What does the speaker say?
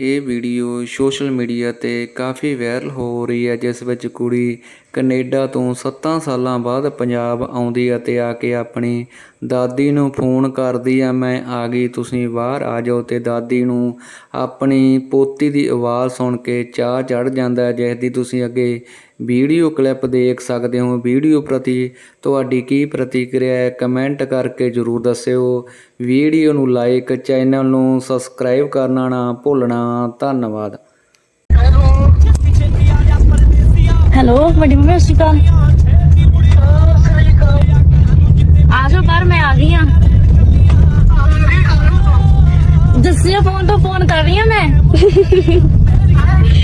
ਇਹ video social media ਤੇ ਕਾਫੀ viral ਹੋ ਰਹੀ ਹੈ, ਜਿਸ ਵਿੱਚ ਕੁੜੀ ਕੈਨੇਡਾ ਤੋਂ 7 ਸਾਲਾਂ ਬਾਅਦ ਪੰਜਾਬ ਆਉਂਦੀ ਹੈ ਤੇ ਆ ਕੇ ਆਪਣੀ ਦਾਦੀ ਨੂੰ ਫੋਨ ਕਰਦੀ ਆ ਮੈਂ ਆ ਗਈ, ਤੁਸੀਂ ਬਾਹਰ ਆ ਜਾਓ। ਤੇ ਦਾਦੀ ਨੂੰ ਆਪਣੀ ਪੋਤੀ ਦੀ ਆਵਾਜ਼ ਸੁਣ ਕੇ ਚਾਹ ਚੜ ਜਾਂਦਾ ਜਿਸ ਦੀ ਤੁਸੀਂ ਅੱਗੇ ਵੀਡੀਓ ਕਲਿੱਪ ਦੇਖ ਸਕਦੇ ਹੋ। ਵੀਡੀਓ ਪ੍ਰਤੀ ਤੁਹਾਡੀ ਕੀ ਪ੍ਰਤੀਕਿਰਿਆ ਹੈ, ਕਮੈਂਟ ਕਰਕੇ ਜਰੂਰ ਦੱਸਿਓ। ਵੀਡੀਓ ਨੂੰ ਲਾਈਕ, ਚੈਨਲ ਨੂੰ ਸਬਸਕ੍ਰਾਈਬ ਕਰਨਾ ਨਾ ਭੁੱਲਣਾ। ਧੰਨਵਾਦ। ਹੈਲੋ, ਵੱਡੀ ਮੰਮੀ, ਸਤਿ ਸ਼੍ਰੀ ਅਕਾਲ। ਆ ਜਾਓ ਬਾਹਰ, ਮੈਂ ਆ ਗਈ ਆ ਦੱਸਿਓ, ਫੋਨ ਤੋਂ ਫੋਨ ਕਰ ਰਹੀ ਆ ਮੈਂ।